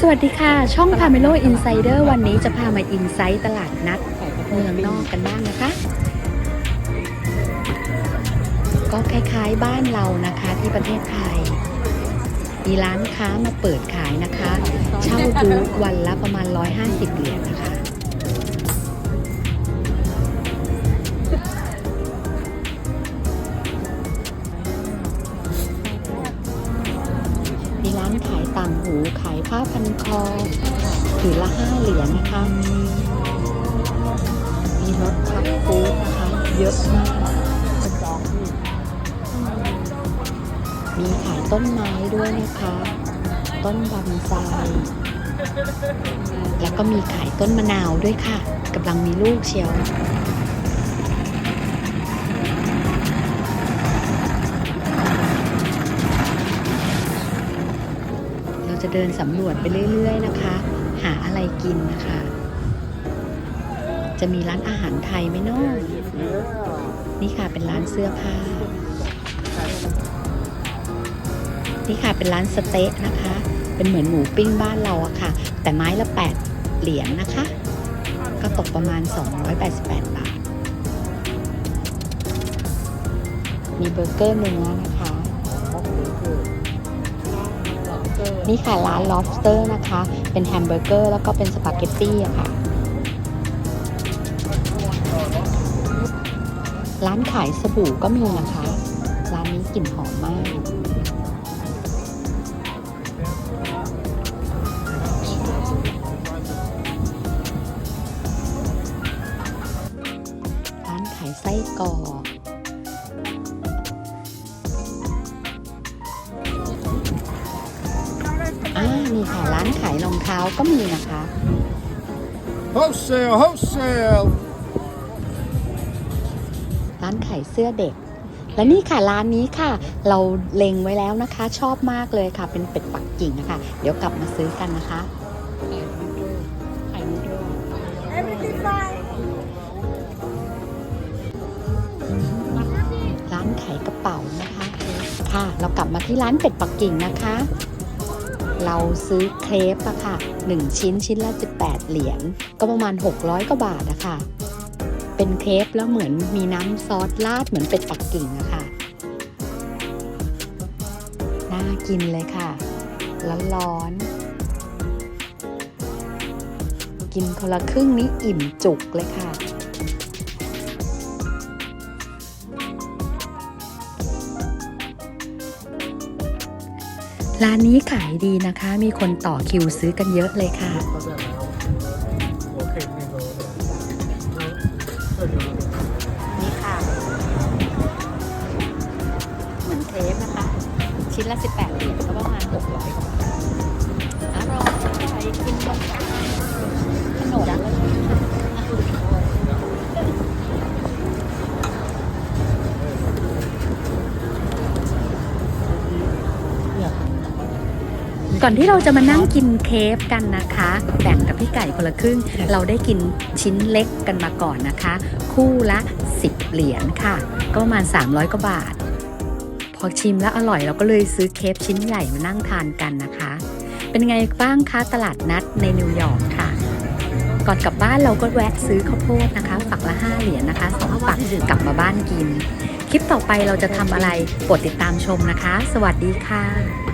สวัสดีค่ะ ช่องพาเมโลอินไซเดอร์วันนี้จะพามาอินไซต์ตลาดนัดเมืองนอกกันบ้างนะคะ ก็คล้ายๆบ้านเรานะคะที่ประเทศไทย มีร้านค้ามาเปิดขายนะคะ เช่าบูธวันละประมาณ 150 เหรียญนะคะางหูขายผ้าพันคอถือละห้าเหรียญนะคะ มีรถคับฟูดนะคะ เยอะมากมีขายต้นไม้ด้วยนะคะ ต้นบอนไซแล้วก็มีขายต้นมะนาวด้วยค่ะกำลังมีลูกเชียว จะเดินสำรวจไปเรื่อย ๆ นะคะ หาอะไรกินนะคะ จะมีร้านอาหารไทยไหมเนาะนี่ค่ะเป็นร้านเสื้อผ้า นี่ค่ะเป็นร้านสเต๊ะนะคะ เป็นเหมือนหมูปิ้งบ้านเราอะค่ะ แต่ไม้ละ 8 เหรียญนะคะ ก็ตกประมาณ 288 บาท มีเบอร์เกอร์เนื้อนะคะ นี่ค่ะร้าน lobster นะคะ เป็นแฮมเบอร์เกอร์แล้วก็เป็นสปาเกตตี้อะค่ะ ร้านขายสบู่ก็มีนะคะ ร้านนี้กลิ่นหอมมาก ร้านขายไส้กรอก อ่านี่ค่ะร้านขายรองเท้าก็มีนะคะ Wholesale, wholesale. ร้านขายเสื้อเด็ก และนี่ค่ะร้านนี้ค่ะ เราเล็งไว้แล้วนะคะ ชอบมากเลยค่ะ เป็นเป็ดปักกิ่งนะคะ เดี๋ยวกลับมาซื้อกันนะคะ ร้านขายกระเป๋านะคะ ค่ะ เรากลับมาที่ร้านเป็ดปักกิ่งนะคะ เราซื้อเครปอะค่ะ 1 ชิ้นชิ้นละ 18 เหรียญก็ประมาณ 600 กว่าบาทนะคะเป็นเครปแล้วเหมือนมีน้ำซอสราดเหมือนเป็ดปักกิ่งอะค่ะน่ากินเลยค่ะร้อนๆกินคนละครึ่งนี้อิ่มจุกเลยค่ะ ร้านนี้ขายดีนะคะ มีคนต่อคิวซื้อกันเยอะเลยค่ะ นี่ค่ะ เหมือนเครปนะคะ ชิ้นละ 18เหรียญก็ประมาณ 600กว่าบาทอร่อยอร่อยกินบนถ ก่อนที่เราจะมานั่งกินเครปกันนะคะ แบ่งกับพี่ไก่คนละครึ่ง เราได้กินชิ้นเล็กกันมาก่อนนะคะ คู่ละ 10 เหรียญค่ะ ก็ประมาณ 300กว่าบาท พอชิมแล้วอร่อยเราก็เลยซื้อเครปชิ้นใหญ่มานั่งทานกันนะคะ เป็นไงบ้างคะตลาดนัดในนิวยอร์กค่ะก่อนกลับบ้านเราก็แวะซื้อข้าวโพดนะคะ ฝักละ 5 เหรียญนะคะสองฝักกลับมาบ้านกิน คลิปต่อไปเราจะทำอะไรโปรดติดตามชมนะคะ สวัสดีค่ะ